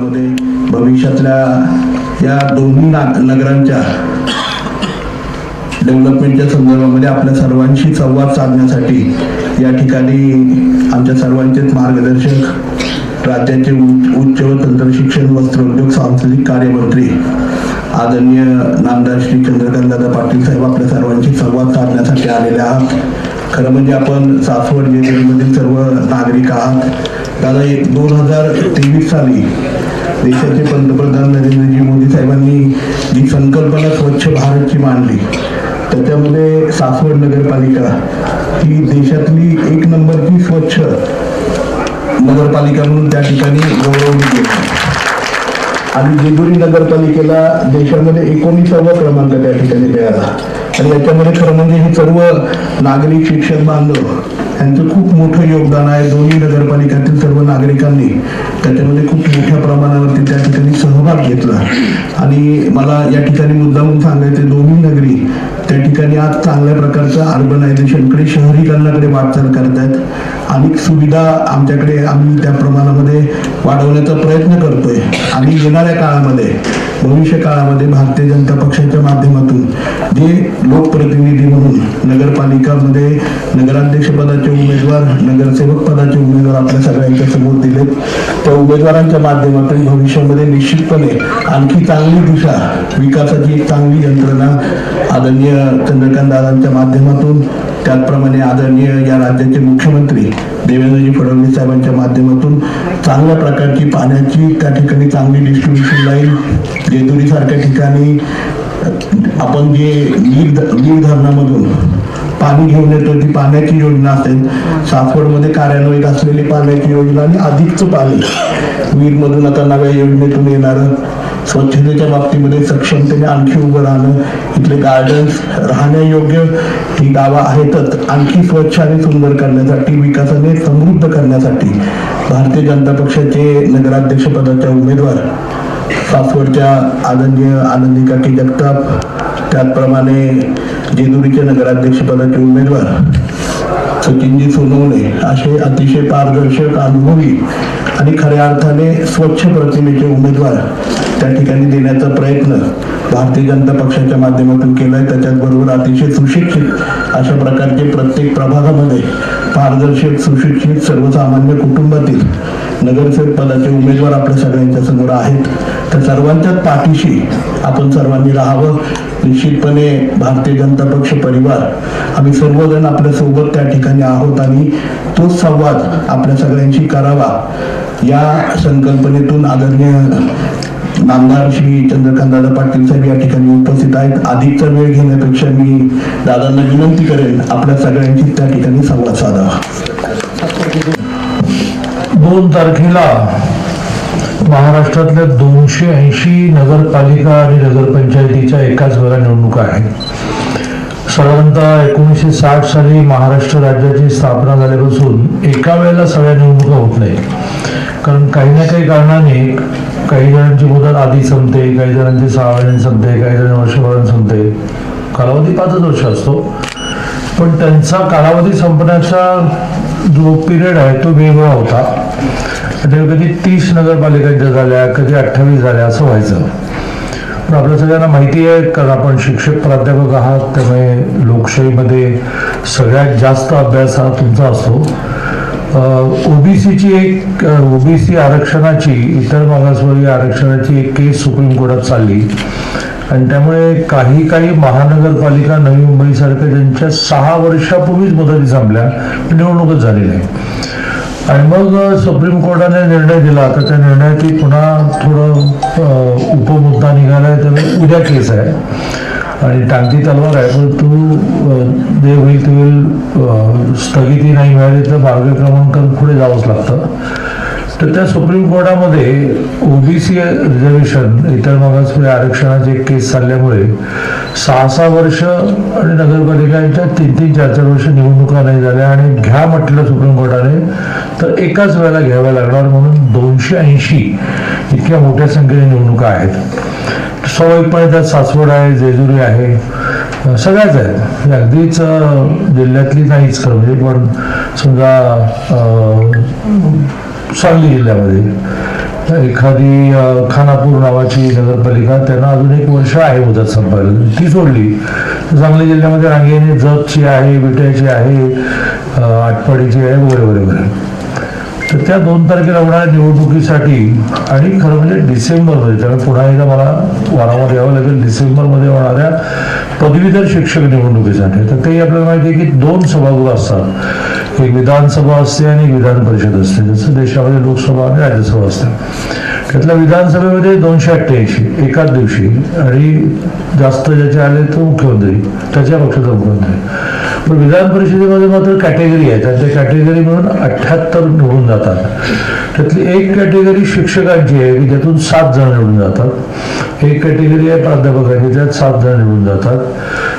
डेव्हलपमेंटच्या भविष्यातल्या या दोन्ही नगरांच्या डेव्हलपमेंटच्या संदर्भामध्ये आपल्या सर्वांशी संवाद साधण्यासाठी या ठिकाणी आमच्या सर्वांचेच मार्गदर्शक राज्याचे उच्च व तंत्र शिक्षण वस्त्रोद्योग सांस्कृतिक कार्यमंत्री आदरणीय नामदार श्री चंद्रकांत दादा पाटील साहेब आपल्या सर्वांशी संवाद साधण्यासाठी आलेले आहात. खरं म्हणजे आपण सासवड जिल्ह्यामधील सर्व नागरिक आहात. त्याला एक दोन हजार तेवीस साली देशाचे पंतप्रधान नरेंद्रजी मोदी साहेबांनी जी संकल्पना स्वच्छ भारतची मांडली त्याच्यामध्ये सासवड नगरपालिका ही देशातली एक नंबरची स्वच्छ नगरपालिका म्हणून त्या ठिकाणी गौरवली गेली. आणि जेजुरी नगरपालिकेला देशामध्ये एकोणीसावा क्रमांक त्या ठिकाणी मिळाला. आणि याच्यामध्ये खरं म्हणजे हे सर्व नागरिक शिक्षक बांधव यांचं खूप मोठं योगदान आहे. दोन्ही नगरपालिकातील सर्व नागरिकांनी त्याच्यामध्ये खूप मोठ्या प्रमाणावरती त्या ठिकाणी सहभाग घेतला. आणि मला या ठिकाणी मुद्दामून सांगायचं दोन्ही नगरी त्या ठिकाणी आज चांगल्या प्रकारचं अर्बनायझेशनकडे शहरीकरणाकडे वाटचाल करत आहेत अनेक सुविधा आमच्याकडे आम्ही त्या प्रमाणामध्ये वाढवण्याचा प्रयत्न करतोय. आणि येणाऱ्या काळामध्ये भविष्य काळामध्ये भारतीय जनता पक्षाच्या माध्यमातून जे लोकप्रतिनिधी म्हणून नगरपालिकामध्ये नगराध्यक्ष पदाचे उमेदवार नगरसेवक पदाचे उमेदवार आपल्या सगळ्यांच्या समोर दिलेत त्या उमेदवारांच्या माध्यमातून भविष्यामध्ये निश्चितपणे आणखी चांगली दिशा विकासाची एक चांगली यंत्रणा आदरणीय चंद्रकांत दादांच्या माध्यमातून त्याचप्रमाणे आदरणीय या राज्याचे मुख्यमंत्री देवेंद्रजी फडणवीस साहेबांच्या माध्यमातून चांगल्या प्रकारची पाण्याची त्या ठिकाणी चांगली डिस्ट्रीब्युशन लाईन जेजुरीसारख्या ठिकाणी आपण जे नीर नीर धरणामधून पाणी घेऊन येतो ती पाण्याची योजना असेल सासवडमध्ये कार्यान्वित असलेली पाण्याची योजना आणि अधिकचं पाणी. वीरमधून आता नव्या योजनेतून येणारं स्वच्छतेच्या बाबतीमध्ये सक्षमतेने आणखी उभं राहणं इथले गार्डन्स राहण्यायोग्य ही गावं आहेतच. आणखी स्वच्छ आणि सुंदर करण्यासाठी विकासाने समृद्ध करण्यासाठी भारतीय जनता पक्षाचे नगराध्यक्षपदाच्या उमेदवार सासवडच्या आदरणीय आनंदी काकी जगताप त्याचप्रमाणे जेजुरीचे नगराध्यक्ष पदाचे उमेदवार सचिनजी सोनवणे असे अतिशय पारदर्शक अनुभवी आणि खऱ्या अर्थाने स्वच्छ प्रतिमेचे उमेदवार त्या ठिकाणी देण्याचा प्रयत्न भारतीय जनता पक्षाच्या माध्यमातून केलाय. त्याच्याचबरोबर अतिशय सुशिक्षित अशा प्रकारचे प्रत्येक प्रभागामध्ये पारदर्शक सुशिक्षित सर्वसामान्य कुटुंबातील नगरसेवक पदाचे उमेदवार आपल्या सगळ्यांच्या समोर आहेत. तर सर्वांच्याच पाठीशी आपण सर्वांनी राहावं. निश्चितपणे भारतीय जनता पक्ष परिवार आम्ही सर्वजण आपल्यासोबत त्या ठिकाणी आहोत आणि तोच संवाद आपल्या सगळ्यांशी करावा या संकल्पनेतून आदरणीय आमदार श्री चंद्रकांत दादा पाटील साहेब या ठिकाणी उपस्थित आहेत. अधिकचा वेळ घेण्यापेक्षा मी दादांना विनंती करेन आपल्या सगळ्यांची त्या ठिकाणी संवाद साधावा दोन तारखेला महाराष्ट्रातल्या दोनशे ऐंशी नगरपालिका आणि नगरपंचायतीच्या एकाच वेळा निवडणुका आहेत साधारणतः एकोणीसशे साठ साली महाराष्ट्र राज्याची स्थापना झाल्यापासून एका वेळेला सगळ्या निवडणुका होत नाही कारण काही ना काही कारणाने काही जणांची मुदत आधी संपते काही जणांची सहा महिन्यांनी संपते काही जण वर्षभराने संपते. कालावधी पाचच वर्ष असतो. पण त्यांचा कालावधी संपण्याचा जो पिरियड आहे तो वेगळा होता. कधी तीस नगरपालिकांच्या झाल्या कधी अठ्ठावीस झाल्या असं व्हायचं. आपल्या सगळ्यांना माहिती आहे कारण आपण शिक्षक प्राध्यापक आहात त्यामुळे लोकशाहीमध्ये सगळ्यात जास्त अभ्यास हा तुमचा असतो. ओबीसीची एक ओबीसी आरक्षणाची इतर मागासवर्गीय आरक्षणाची एक केस सुप्रीम कोर्टात चालली. आणि त्यामुळे काही काही महानगरपालिका नवी मुंबईसारख्या ज्यांच्या सहा वर्षापूर्वीच मुदती संपल्या निवडणूकच झालेली आहे आणि मग सुप्रीम कोर्टाने निर्णय दिला. तर त्या निर्णयाची पुन्हा थोडं उपमुद्दा निघाला आहे तर उद्या केस आहे. आणि टांगती तलवार आहे परंतु जे होईल ते होईल स्थगिती नाही मिळाली तर मार्ग क्रमांक पुढे जावंच लागतं. तर त्या सुप्रीम कोर्टामध्ये ओबीसी रिझर्वेशन इतर मागासवर्गीय आरक्षणाचे केस चालल्यामुळे सहा सहा वर्ष आणि नगरपालिकांच्या तीन तीन चार चार वर्ष निवडणुका नाही झाल्या आणि घ्या म्हटलं सुप्रीम कोर्टाने तर एकाच वेळेला घ्याव्या लागणार म्हणून दोनशे ऐंशी इतक्या मोठ्या संख्येने निवडणुका आहेत. स्वाभाविकपणे त्यात सासवड आहे जेजुरी आहे सगळ्याच आहेत. अगदीच जिल्ह्यातली नाहीच खरं म्हणजे पण समजा सांगली जिल्ह्यामध्ये. एखादी खानापूर नावाची नगरपालिका त्यांना अजून एक वर्ष आहे मुदत संपायला. ती सोडली. सांगली जिल्ह्यामध्ये रांगेने जतची आहे विट्याची आहे आटपाडीची आहे वगैरे वगैरे वगैरे. तर त्या दोन तारखेला होणाऱ्या निवडणुकीसाठी आणि खरं म्हणजे डिसेंबरमध्ये त्यामुळे पुन्हा एकदा मला वारंवार यावं लागेल डिसेंबरमध्ये होणाऱ्या पदवीधर शिक्षक निवडणुकीसाठी. तर ते आपल्याला माहिती आहे की दोन सभागृह असतात. एक विधानसभा असते आणि एक विधान परिषद असते. जसं देशामध्ये लोकसभा आणि राज्यसभा असते. त्यातल्या विधानसभेमध्ये दोनशे अठ्ठ्याऐंशी एकाच दिवशी. आणि जास्त ज्याचे आले तो मुख्यमंत्री त्याच्या पक्षाचा मुख्यमंत्री. पण विधान परिषदेमध्ये मात्र कॅटेगरी आहे. त्या कॅटेगरी म्हणून अठ्ठ्याहत्तर निवडून जातात. त्यातली एक कॅटेगरी शिक्षकांची आहे की ज्यातून सात जण निवडून जातात. एक कॅटेगरी आहे प्राध्यापकांची त्यात सात जण निवडून जातात.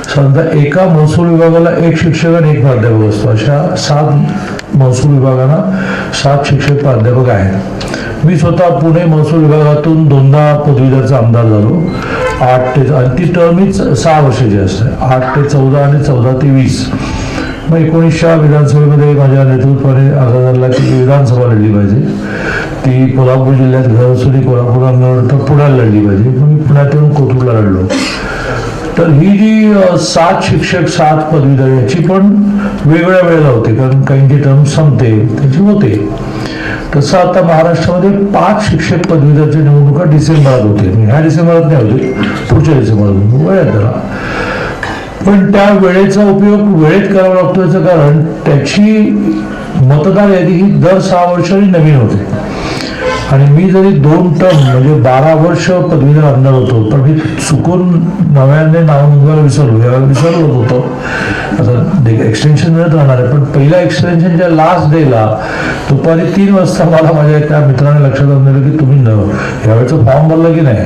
साधारणतः एका महसूल विभागाला एक शिक्षक आणि एक प्राध्यापक असतो. अशा सात महसूल विभागांना सात शिक्षक प्राध्यापक आहेत. मी स्वतः पुणे महसूल विभागातून दोनदा पदवीधरचा आमदार झालो. आठ ते आणि ती टर्मीच सहा वर्षाची असते. आठ ते चौदा आणि चौदा ते वीस. मग एकोणीसच्या विधानसभेमध्ये माझ्या नेतृत्वाने आग्रह झाला की ती विधानसभा लढली पाहिजे. ती कोल्हापूर जिल्ह्यात घर असुरी कोल्हापूर तर पुण्याला लढली पाहिजे. मग मी पुण्यात येऊन कोथरूडला लढलो. तर ही जी सात शिक्षक सात पदवीधर याची पण वेगळ्या वेळेला होते. कारण काहींची टर्म संपते त्याची होते. तसं आता महाराष्ट्रामध्ये पाच शिक्षक पदवीधरच्या निवडणुका डिसेंबरात होते ह्या डिसेंबरात नाही होते पुढच्या डिसेंबरात वेळेत जरा पण त्या वेळेचा उपयोग वेळेत करावा लागतो याचं कारण त्याची मतदार यादी ही दर सहा वर्षांनी नवीन होते. आणि मी जरी दोन टर्म म्हणजे बारा वर्ष पदवीधर आमदार होतो पण मी चुकून नव्याने नाव नोंदवायला विसरलो. यावेळेला विसरलो होतो. आता एक्सटेन्शन मिळत राहणार आहे पण पहिल्या एक्सटेन्शनच्या लास्ट डेला दुपारी तीन वाजता मला माझ्या एका मित्राने लक्षात आणून दिलं की तुम्ही न यावेळेचा फॉर्म भरला की नाही?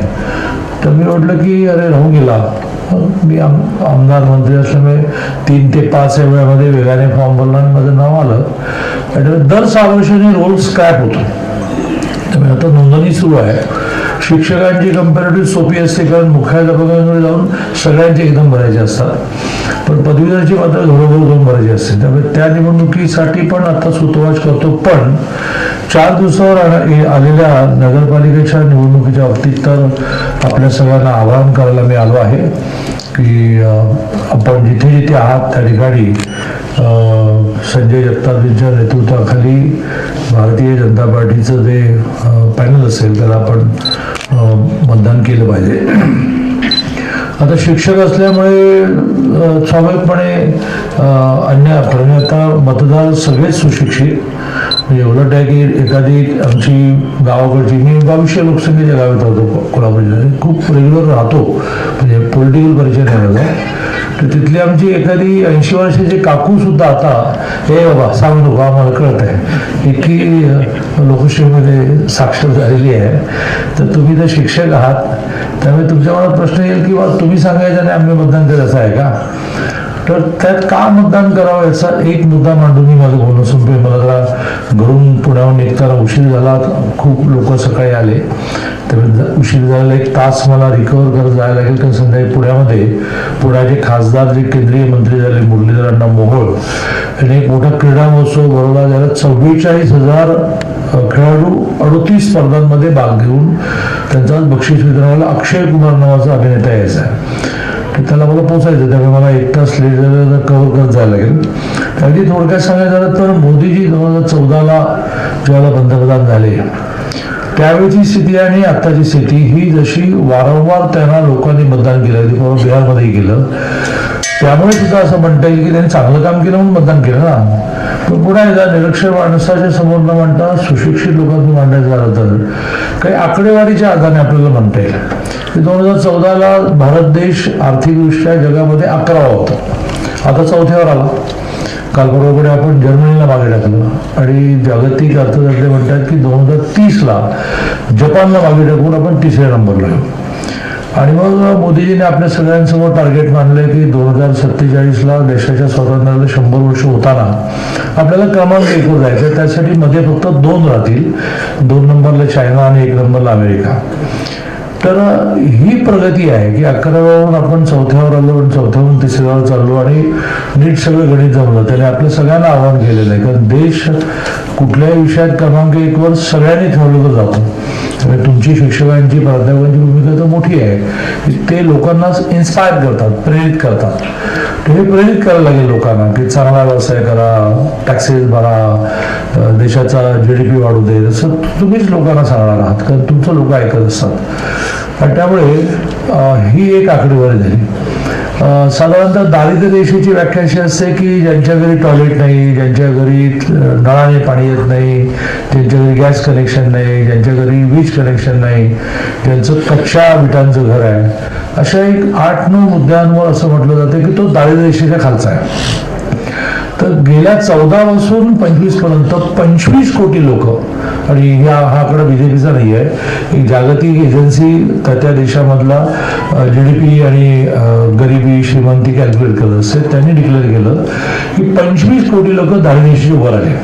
तर मी म्हटलं की अरे राहून गेला. मी आम आमदार मंत्री असल्यामुळे तीन ते पाच या वेळामध्ये वेगाने फॉर्म भरला आणि माझं नाव आलं. दर सहा वर्षाने रोल स्क्रॅप होतो. त्यामुळे आता नोंदणी सुरू आहे शिक्षकांची कम्पॅरेटिव्ह सोपी असते कारण मुख्याध्यापकांकडे जाऊन सगळ्यांचे एकदम भरायचे असतात. पण पदवीधरची मात्र घरोघर जाऊन भरायची असते. त्यामुळे त्या निवडणुकीसाठी पण आता सुतवाच करतो. पण चार दिवसावर आलेल्या नगरपालिकेच्या निवडणुकीच्या बाबतीत तर आपल्या सगळ्यांना आवाहन करायला मी आलो आहे की आपण जिथे जिथे आहात त्या ठिकाणी संजय जगतापजींच्या नेतृत्वाखाली भारतीय जनता पार्टीचं जे पॅनल असेल त्याला आपण मतदान केलं पाहिजे. आता शिक्षक असल्यामुळे स्वाभाविकपणे अन्य कारण आता मतदार सगळेच सुशिक्षित. म्हणजे उलट आहे की एखादी आमची गावाकडची मी बावीसशे लोकसंख्येच्या गावात राहतो कोल्हापूर जिल्ह्यात. खूप रेग्युलर राहतो. म्हणजे पॉलिटिकल परिचय नाही माझा. तर तिथली आमची एखादी ऐंशी वर्षाची काकू सुद्धा आता हे बाबा सांग नको आम्हाला कळत आहे. इतकी लोकशाहीमध्ये साक्षर झालेली आहे. तर तुम्ही तर शिक्षक आहात. त्यामुळे तुमच्या मनात प्रश्न येईल की बा तुम्ही सांगायचं आणि आम्ही मतदान करायचं आहे का? तर त्यात का मतदान करावं याचा एक मुद्दा मांडून मी माझं बोलणं संपे मला जरा घरून पुण्याहून निघताना उशीर झाला. खूप लोक सकाळी आले. तर उशीर झाला एक तास मला रिकवर करत जायला लागेल. कारण संध्याकाळी पुण्यामध्ये पुण्याचे खासदार जे केंद्रीय मंत्री झाले मुरलीधर अण्णा मोहोळ आणि एक मोठा क्रीडा महोत्सव भरवला. ज्याला चव्वेचाळीस हजार खेळाडू अडतीस स्पर्धांमध्ये भाग घेऊन त्यांचा बक्षीस वितरणाला अक्षय कुमार नावाचा अभिनेता यायचा आहे. तर त्याला मला पोचायचं त्यामुळे मला एक तास लेट झालं कव्हर करत जायला लागेल. तर अगदी थोडक्यात सांगायचं झालं तर मोदीजी दोन हजार चौदाला ज्यावेळेला पंतप्रधान झाले. त्यावेळीची स्थिती आणि आत्ताची स्थिती ही जशी वारंवार त्यांना लोकांनी मतदान केलं किंवा बिहारमध्ये केलं. त्यामुळे सुद्धा असं म्हणता येईल की त्यांनी चांगलं काम केलं म्हणून मतदान केलं ना. पण पुन्हा एकदा निरक्षर माणसाच्या समोर न मांडता सुशिक्षित लोकांनी मांडायचं झालं तर काही आकडेवारीच्या आधारे आपल्याला म्हणता येईल. की दोन हजार चौदाला भारत देश आर्थिकदृष्ट्या जगामध्ये अकरावा होता. आता चौथ्यावर आला. काल बरोबर आपण जर्मनीला मागे टाकलं. आणि जागतिक अर्थतज्ञ म्हणतात की दोन हजार तीसला जपानला मागे टाकून आपण तिसऱ्या नंबरला येऊ आणि मग मोदीजीने आपल्या सगळ्यांसमोर टार्गेट मानले की दोन हजार सत्तेचाळीसला देशाच्या स्वातंत्र्याला शंभर वर्ष होताना आपल्याला क्रमांक एकवर जायचं त्यासाठी मध्ये फक्त दोन राहतील. दोन नंबरला चायना आणि एक नंबरला अमेरिका. तर ही प्रगती आहे की अकराव्यावरून आपण चौथ्यावर आलो आणि चौथ्यावरून तिसऱ्यावर चाललो आणि नीट सगळं गणित जमलं. त्याने आपल्या सगळ्यांना आव्हान केलेलं आहे. कारण देश कुठल्याही विषयात क्रमांक एकवर सगळ्यांनी ठेवलं जातो. तुमची शिक्षकांची प्राध्यापकांची भूमिका तर मोठी आहे. ते लोकांना इन्स्पायर करतात प्रेरित करतात. तुम्ही प्रेरित करायला लागेल लोकांना की चांगला व्यवसाय करा टॅक्सेस भरा देशाचा जी डी पी वाढू दे. तसं तुम्हीच लोकांना सांगणार आहात कारण तुमचं लोक ऐकत असतात. आणि त्यामुळे ही एक आकडेवारी झाली. साधारणतः दारिद्र्य रेषेची व्याख्या अशी असते की ज्यांच्या घरी टॉयलेट नाही ज्यांच्या घरी नळाने पाणी येत नाही ज्यांच्या घरी गॅस कनेक्शन नाही ज्यांच्या घरी वीज कनेक्शन नाही ज्यांचं कच्च्या विटांचं घर आहे. अशा एक आठ नऊ मुद्द्यांवर असं म्हटलं जातं की तो दारिद्र्य रेषेच्या खालचा आहे. तर गेल्या चौदा पासून पंचवीसपर्यंत पंचवीस कोटी लोक आणि या हा आकडा बीजेपीचा नाही आहे एक जागतिक एजन्सी त्या त्या देशामधला जी डी पी आणि गरिबी श्रीमंती कॅल्क्युलेट करत असते त्यांनी डिक्लेअर केलं की पंचवीस कोटी लोक दारिद्र्याशी उभं राहिले.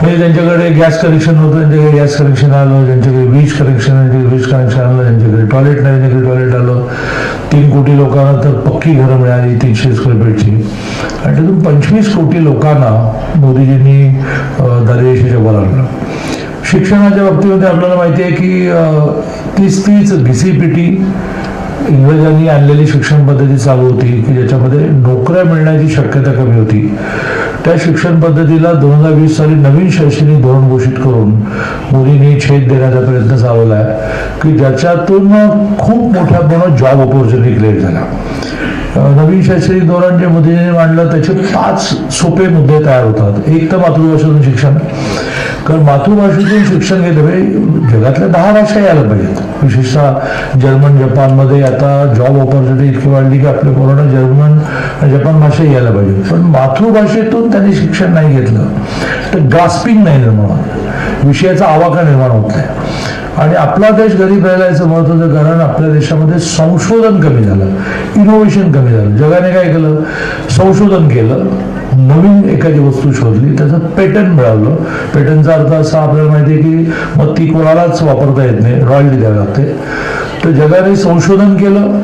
म्हणजे त्यांच्याकडे गॅस कनेक्शन होतं त्यांच्याकडे गॅस कनेक्शन आलं त्यांच्याकडे वीज कनेक्शन त्यांच्याकडे वीज कनेक्शन आलं त्यांच्याकडे टॉयलेट नाही त्यांच्याकडे टॉयलेट आलं. तीन कोटी लोकांना तर पक्की घरं मिळाली तीनशे स्क्वेअर फीटची आणि त्यातून पंचवीस कोटी लोकांना मोदीजींनी अं, दारिद्र्याच्या वर आणलं. शिक्षणाच्या बाबतीमध्ये आपल्याला माहिती आहे की तीच तीच बी सी पी टी इंग्रजांनी आणलेली शिक्षण पद्धती चालू होती की ज्याच्यामध्ये नोकऱ्या मिळण्याची शक्यता कमी होती. त्या शिक्षण पद्धतीला दोन हजार वीस साली नवीन शैक्षणिक धोरण घोषित करून मोदींनी छेद देण्याचा प्रयत्न चालवला आहे की ज्याच्यातून खूप मोठ्या प्रमाणात जॉब ऑपॉर्च्युनिटी क्रिएट झाल्या नवीन शैक्षणिक धोरण जे मोदींनी मांडलं त्याचे पाच सोपे मुद्दे तयार होतात. एक तर मातृभाषेतून शिक्षण कारण मातृभाषेतून शिक्षण घेतलं पाहिजे. जगातल्या दहा भाषा यायला पाहिजेत. विशेषतः जर्मन जपानमध्ये आता जॉब ऑपॉर्च्युनिटी इतकी वाढली की आपल्या कोरोना जर्मन जपान भाषा यायला पाहिजे. पण मातृभाषेतून त्यांनी शिक्षण नाही घेतलं तर ग्रास्पिंग नाही निर्माण होत. विषयाचा आवाका निर्माण होत नाही. आणि आपला देश गरीब राहिला याचं महत्वाचं कारण आपल्या देशामध्ये संशोधन कमी झालं इनोव्हेशन कमी झालं. जगाने काय केलं? संशोधन केलं. नवीन एखादी वस्तू शोधली त्याचं पेटंट मिळालं. पेटंटचा अर्थ असा आपल्याला माहिती आहे की मग ती कोणालाच वापरता येत नाही रॉयल्टी द्यावी लागते. तर जगाने संशोधन केलं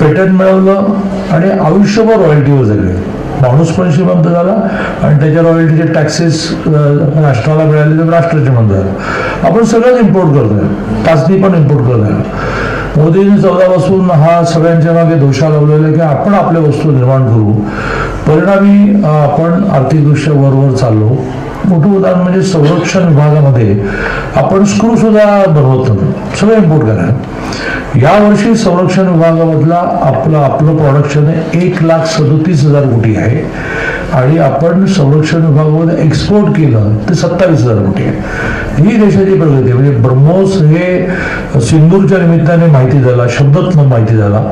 पेटंट मिळवलं आणि आयुष्यभर रॉयल्टीवर जगले. माणूस पण श्रीमंत झाला आणि त्याच्या रॉयल्टीचे टॅक्सेस राष्ट्राला मिळाले तर राष्ट्र श्रीमंत झाला आपण सगळंच इम्पोर्ट करतोय. चाचणी पण इम्पोर्ट करतोय. मोदींनी चौदापासून हा सगळ्यांच्या मागे दोषा लावलेला आहे की आपण आपल्या वस्तू निर्माण करू. परिणामी आपण आर्थिकदृष्ट्या वरवर चाललो. मोठं उदाहरण म्हणजे संरक्षण विभागामध्ये आपण स्क्रू सुद्धा बनवत सगळं इम्पोर्ट करा यावर्षी संरक्षण विभागामधला आपलं आपलं प्रोडक्शन एक लाख सदोतीस हजार कोटी आहे. आणि आपण संरक्षण विभागामध्ये एक्सपोर्ट केलं ते सत्तावीस हजार कोटी आहे. ही देशाची प्रगती म्हणजे ब्रह्मोस हे सिंदूरच्या निमित्ताने माहिती झाला शब्दत्न माहिती झाला.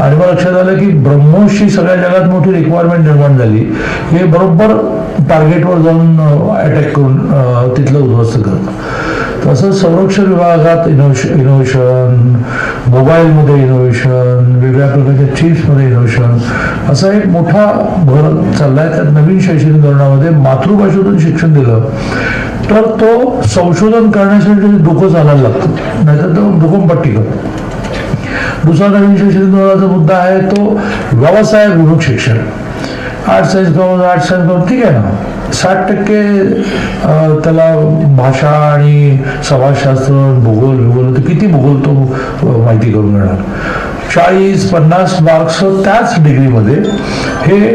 आणि मग लक्षात आलं की ब्रह्मोसची सगळ्या जगात मोठी रिक्वायरमेंट निर्माण झाली. हे बरोबर टार्गेटवर जाऊन अटॅक करून तिथलं उद्ध्वस्त करतं. तसंच संरक्षण विभागात इनोव्हेशन इनोव्हेशन मोबाईलमध्ये इनोव्हेशन वेगवेगळ्या प्रकारच्या चिप्समध्ये इनोव्हेशन असा एक मोठा भर चाललाय. त्यात नवीन शैक्षणिक धोरणामध्ये मातृभाषेतून शिक्षण दिलं तर तो संशोधन करण्यासाठी डोकं चालायला लागतं. नाहीतर तो डोकंपट्टी करतो. दुसरा नवीन शैक्षणिक धोरणाचा मुद्दा आहे तो व्यवसाय विमुख शिक्षण. आर्ट सायन्स करून आर्ट सायन्स करून ठीक आहे ना? साठ टक्के त्याला भाषा आणि समाजशास्त्र भूगोल भूगोल किती भूगोल तो माहिती करून घेणार चाळीस पन्नास मार्क्स त्याच डिग्रीमध्ये हे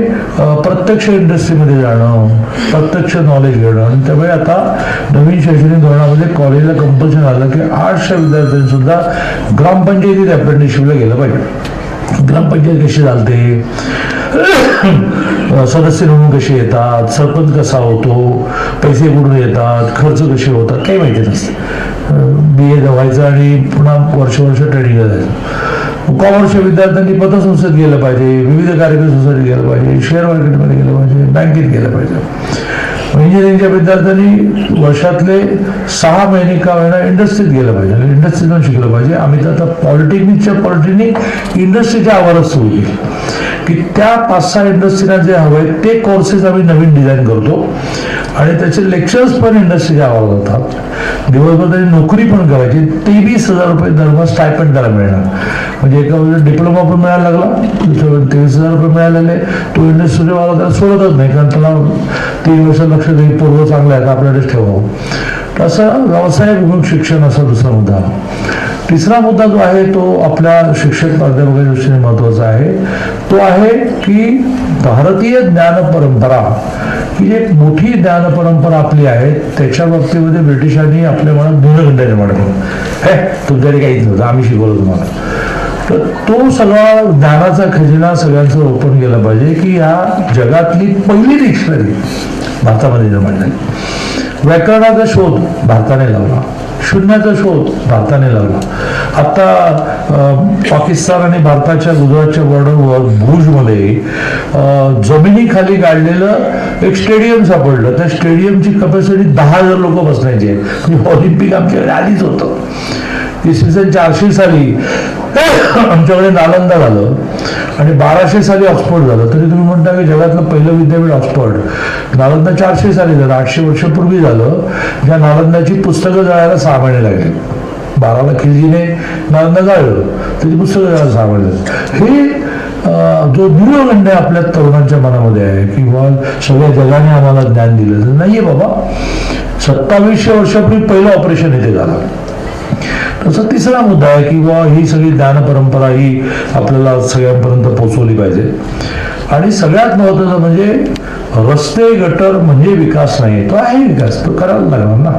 प्रत्यक्ष इंडस्ट्रीमध्ये जाणं प्रत्यक्ष नॉलेज घेणं. आणि त्यामुळे आता नवीन शैक्षणिक धोरणामध्ये कॉलेजला कंपल्शन आलं की आर्ट्सच्या विद्यार्थ्यांनी सुद्धा ग्रामपंचायतीत अप्रेंटिसशिपला गेलं पाहिजे. ग्रामपंचायत कशी चालते? सदस्य म्हणून कसे येतात? सरपंच कसा होतो? पैसे कुठून येतात? खर्च कसे होतात? काही माहिती नसतं. बी ए व्हायचं आणि पुन्हा वर्ष वर्ष ट्रेनिंगला जायचं. कॉमर्सच्या विद्यार्थ्यांनी पतसंस्थेत गेलं पाहिजे विविध कार्यक्रम सोसायटीत गेलं पाहिजे शेअर मार्केटमध्ये गेलं पाहिजे बँकेत गेलं पाहिजे. इंजिनिअरिंगच्या विद्यार्थ्यांनी वर्षातले सहा महिने का महिना इंडस्ट्रीत गेलं पाहिजे. आणि इंडस्ट्रीतून शिकलं पाहिजे. आम्ही तर आता पॉलिटेक्निकच्या पॉलिटेक्निक इंडस्ट्रीच्या आवारात सुरू केली. की त्या पाच सहा इंडस्ट्रीला जे हवे ते कोर्सेस आम्ही नवीन डिझाईन करतो. आणि त्याचे लेक्चर्स पण इंडस्ट्रीच्या आवारात होतात. दिवसभर त्यांनी नोकरी पण करायची. तेवीस हजार रुपये दरमहा स्टायपंड त्याला मिळणार. म्हणजे एका वेळेस डिप्लोमा पण मिळायला लागला. दुसऱ्या तेवीस हजार रुपये मिळालेले. तो इंडस्ट्रीच्या वाला त्याला सोडतच नाही. कारण त्याला तीन वर्षाला लक्ष देईल पूर्व चांगलं आहे आपल्याकडेच ठेवावं तर असं शिक्षण असा दुसरा मुद्दा. तिसरा मुद्दा जो आहे तो आपल्या शिक्षक प्राध्यापकाच्या दृष्टीने महत्त्वाचा आहे. तो आहे की भारतीय ज्ञान परंपरा ही एक मोठी ज्ञान परंपरा आपली आहे. त्याच्या बाबतीमध्ये ब्रिटिशांनी आपल्या मनात न्यूनगंड निर्माण केलं. हे तुमच्याकडे काहीच नव्हतं. आम्ही शिकवलं तुम्हाला. तर तो सगळा ज्ञानाचा खजिना सगळ्यांचं ओपन केला पाहिजे की या जगातली पहिली डिक्शनरी भारतामध्ये जमा झाली व्याकरणाचा शोध भारताने लावला. शून्याचा शोध भारताने लावला. आता पाकिस्तान आणि भारताच्या गुजरातच्या बॉर्डरवर भुजमध्ये जमिनीखाली गाडलेलं एक स्टेडियम सापडलं. त्या स्टेडियमची कपॅसिटी दहा हजार लोक बसण्याची आहे. म्हणजे ऑलिम्पिक आमच्याकडे आधीच होतं. इसवी सन चारशे साली आमच्याकडे नालंदा झालं आणि बाराशे साली ऑक्सफोर्ड झालं. तरी तुम्ही म्हणता की जगातलं पहिलं विद्यापीठ ऑक्सफोर्ड. नालंदा चारशे साली झालं. आठशे वर्षापूर्वी झालं. ज्या नालंदाची पुस्तकं जाळायला सहा महिने लागले. बाराला खिलजीने नालंदा जाळलं. त्याची पुस्तकं जाळायला सहा महिने हे जो दुर्योगंड आपल्या तरुणांच्या मनामध्ये आहे किंवा सगळ्या जगाने आम्हाला ज्ञान दिलं. तर नाहीये बाबा. सत्तावीसशे वर्षापूर्वी पहिलं ऑपरेशन इथे झालं. तसा तिसरा मुद्दा आहे की बुवा ही सगळी ज्ञान परंपरा ही आपल्याला सगळ्यांपर्यंत पोहोचवली पाहिजे. आणि सगळ्यात महत्वाचं म्हणजे रस्ते गटर म्हणजे विकास नाही तो आहे विकास तो करायला लागणार ना.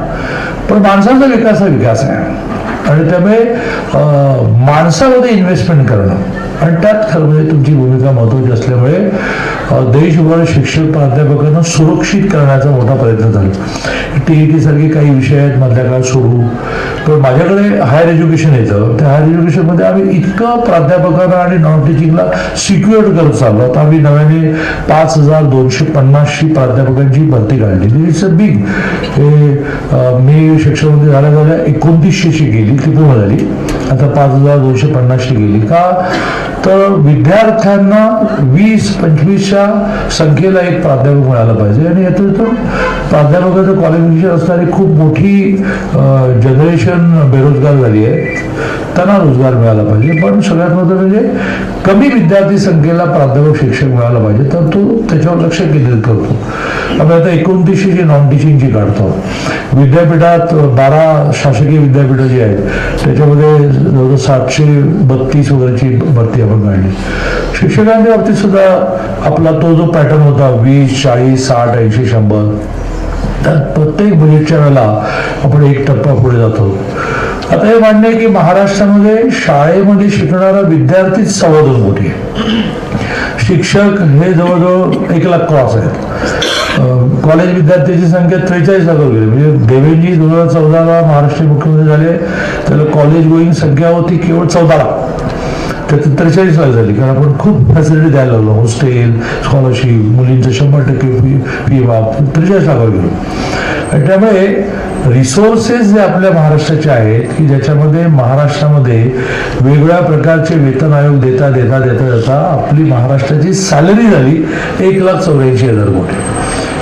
पण माणसाचा विकास हा विकास आहे. आणि त्यामुळे अं, माणसामध्ये इन्व्हेस्टमेंट करणं आणि त्यात खरं तुमची भूमिका महत्वाची असल्यामुळे देशभर शिक्षक प्राध्यापकांना सुरक्षित करण्याचा मोठा प्रयत्न झाला. टी ई टी सारखे काही विषय आहेत मधल्या काळात सोडू. पण माझ्याकडे हायर एज्युकेशन येतं त्या हायर एज्युकेशनमध्ये आम्ही इतकं प्राध्यापकांना आणि नॉन टीचिंगला सिक्युअर करत चाललो. आता आम्ही नव्याने पाच हजार दोनशे पन्नासशी प्राध्यापकांची भरती काढली. इट्स अ बिग हे मी शिक्षणमध्ये झाल्या झाल्या एकोणतीसशेशी गेली ती पूर्ण झाली. आता पाच हजार दोनशे पन्नासशी गेली. का? तर विद्यार्थ्यांना वीस पंचवीसच्या संख्येला एक प्राध्यापक मिळाला पाहिजे. आणि यातून प्राध्यापकाचं क्वालिफिकेशन असणारी खूप मोठी जनरेशन बेरोजगार झाली आहे. त्यांना रोजगार मिळाला पाहिजे. पण सगळ्यात महत्त्वाचं म्हणजे कमी विद्यार्थी संख्येला प्राध्यापक शिक्षक मिळाला पाहिजे. तर तो त्याच्यावर लक्ष केंद्रित करतो. आपण आता एकोणतीसशे नॉन टीचिंगची काढतो. विद्यापीठात बारा शासकीय विद्यापीठं जी आहेत त्याच्यामध्ये जवळजवळ सातशे बत्तीस वगैरेची भरती आपण काढली शिक्षकांच्या बाबतीत सुद्धा आपला तो जो पॅटर्न होता वीस चाळीस साठ ऐंशी शंभर त्यात प्रत्येक बजेटच्या वेळेला आपण एक टप्पा पुढे जातो. आता हे मान्य आहे की महाराष्ट्रामध्ये शाळेमध्ये शिकणारा विद्यार्थीच सव्वा दोन कोटी शिक्षक हे जवळजवळ एक लाख क्रॉस आहेत. कॉलेज विद्यार्थ्यांची संख्या त्रेचाळीस लाखावर गेली म्हणजे देवेंजी दोन हजार चौदाला महाराष्ट्र मुख्यमंत्री झाले त्याला कॉलेज गोईंग संख्या होती केवळ चौदा लाख. त्यात त्रेचाळीस लाख झाली. कारण आपण खूप फॅसिलिटी द्यायला लागलो. हॉस्टेल स्कॉलरशिप मुलींचं शंभर टक्के फी फी बाप त्रेचाळीस लाखावर गेलो. आणि त्यामुळे रिसोर्सेस जे आपल्या महाराष्ट्राचे आहेत की ज्याच्यामध्ये महाराष्ट्रामध्ये वेगवेगळ्या प्रकारचे वेतन आयोग देता देता देता देता आपली महाराष्ट्राची सॅलरी झाली एक लाख चौऱ्याऐंशी हजार कोटी.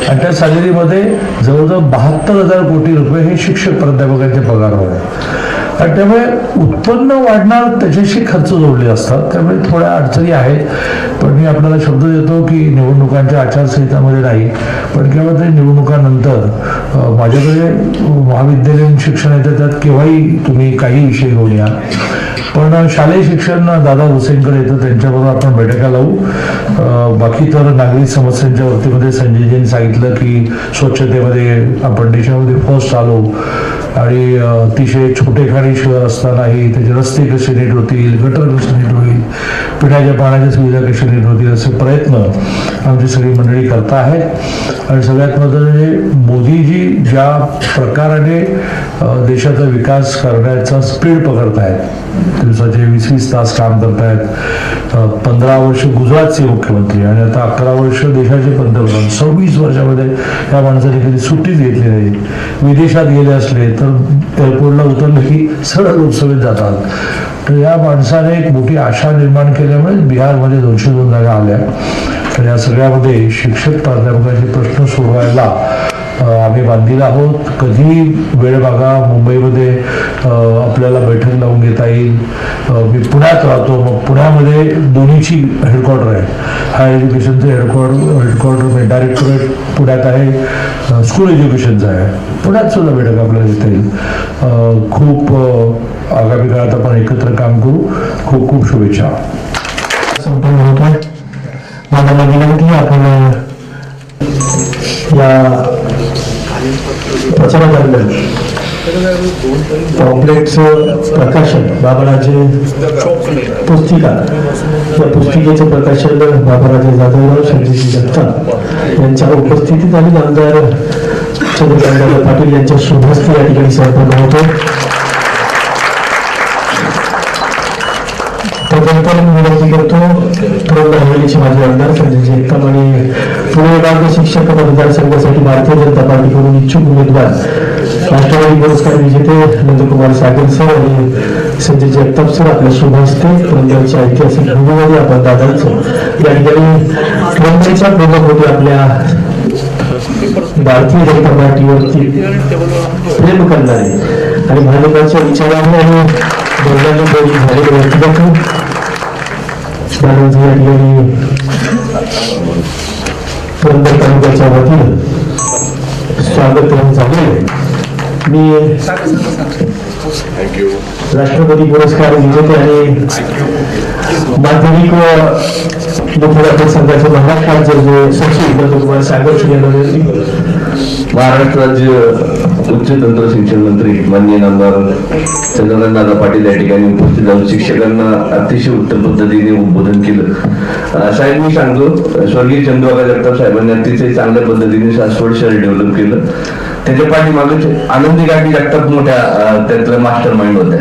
आणि त्या सॅलरीमध्ये जवळजवळ बहात्तर हजार कोटी रुपये हे शिक्षक प्राध्यापकांचे पगार आहे आणि त्यामुळे उत्पन्न वाढणार त्याच्याशी खर्च जोडले असतात. त्यामुळे थोड्या अडचणी आहेत. पण मी आपल्याला शब्द देतो की निवडणुकांच्या आचारसंहितामध्ये नाही. पण केवळ तरी निवडणुकानंतर माझ्याकडे महाविद्यालयीन शिक्षण येतं त्यात केव्हाही तुम्ही काही विषय घेऊन या. पण शालेय शिक्षण दादा हुसेनकडे येतं त्यांच्याबरोबर आपण बैठका लावू. बाकी तर नागरिक समस्यांच्या वरतीमध्ये संजयजींनी सांगितलं की स्वच्छतेमध्ये आपण देशामध्ये फर्स्ट आलो. आणि अतिशय छोटे शहर असतानाही त्याचे रस्ते कसे नीट होतील गटर कसे नीट होईल पिण्याच्या पाण्याच्या सुविधा कशा नीट होतील असे प्रयत्न आमची सगळी मंडळी करता आहेत. आणि सगळ्यात महत्त्वाचं म्हणजे मोदीजी ज्या प्रकाराने देशाचा विकास करण्याचा स्पीड पकडतायत दिवसाचे वीस वीस तास काम करतायत पंधरा वर्ष गुजरातचे मुख्यमंत्री आणि आता अकरा वर्ष देशाचे पंतप्रधान. सव्वीस वर्षामध्ये या माणसाने कधी सुट्टीच घेतली नाही. विदेशात गेले असले तर एअरपोर्टला उतरलं की सरळ उत्सवित जातात. तर या माणसाने एक मोठी आशा निर्माण केल्यामुळे बिहारमध्ये दोनशे दोन जागा आल्या. तर या सगळ्यामध्ये शिक्षक प्राध्यापकाचे प्रश्न सोडवायला आम्ही बांधील आहोत. कधी वेळ बघा मुंबईमध्ये आपल्याला बैठक लावून घेता येईल. मी पुण्यात राहतो. मग पुण्यामध्ये दोन्हीची हेडक्वार्टर आहे. हायर एज्युकेशनचं हेडक्वार्टर हेडक्वार्टर डायरेक्टोरेट पुण्यात आहे. स्कूल एज्युकेशनचं आहे. पुण्यात सुद्धा बैठक आपल्याला घेता येईल. खूप आगामी काळात आपण एकत्र काम करू. खूप खूप शुभेच्छा. संपन्न होत आहे मला आपण या प्रचारादरम्यान पॉम्प्लेटचं प्रकाशन बाबाराजे पुस्तिका. या पुस्तिकेचं प्रकाशन बाबाराजे जाधवराव संजयजी जगताप यांच्या उपस्थितीत आणि आमदार चंद्रकांत पाटील यांच्या शुभस्ती या ठिकाणी सहभाग होतो. त्यानंतर विनंती करतो तुरंत हवेलीचे माजी आमदार संजय जगताप आणि पुणे विभाग शिक्षक मतदारसंघासाठी भारतीय जनता पार्टीकडून इच्छुक उमेदवार राष्ट्रवादी पुरस्कार विजेते नंदकुमार सागर सर आणि संजय जगताप सर आपल्या शुभ हस्ते मुंबईच्या ऐतिहासिक भूमीमध्ये आपण दादांचं या ठिकाणी पुरंदरच्या प्रेमामध्ये आपल्या भारतीय जनता पार्टीवरती प्रेम करणारे आणि भाजपाच्या विचाराने आणि दोघांनी बोली झालेले व्यक्तिगत दादांचं या ठिकाणी पुरंदर तालुक्याच्या वतीनं स्वागत झालेलं आहे मी राष्ट्रपती पुरस्कार विजेते आणि माध्यमिक व मुख्याध्यापक संघाचे महाराष्ट्र राज्य सचिव नंदकुमार सागर यांना. महाराष्ट्र राज्य उच्च तंत्र शिक्षण मंत्री माननीय आमदार चंद्रकांत दादा पाटील या ठिकाणी उपस्थित राहून शिक्षकांना अतिशय उत्तम पद्धतीने उद्बोधन केलं. साहेब मी सांगतो स्वर्गीय चंद्रबाबा जगताप साहेबांनी अतिशय चांगल्या पद्धतीने सासवड शहर डेव्हलप केलं. त्याच्या पाठीमागे आनंदी काकी जगताप मोठ्या त्यातल्या मास्टर माइंड होत्या.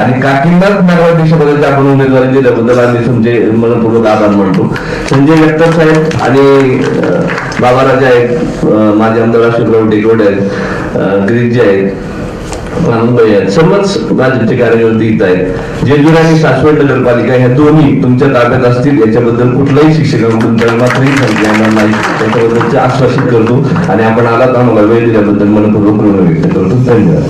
आणि काकींनाच नगरा देशाबद्दल आपण उमेदवारी दिल्याबद्दल आम्ही तुमचे मनपूर्वक आभार मानतो. संजय जगताप साहेब आणि बाबा राजा आहेत माझे आमदार अशोकराव टेकवडे आहेत अं, आहेत आनंदभाई आहेत सर्वच भाजपचे कार्यकर्ते इथं आहेत. जेजूर आणि सासवड नगरपालिका ह्या दोन्ही तुमच्या ताब्यात असतील याच्याबद्दल कुठलाही शिक्षकांकडून मात्रही सांगितलं येणार नाही. त्याच्याबद्दलचे आश्वासित करतो आणि आपण आलात आम्हाला वेळ दिल्याबद्दल मनपूर्वक ऋण व्यक्त करतो. धन्यवाद.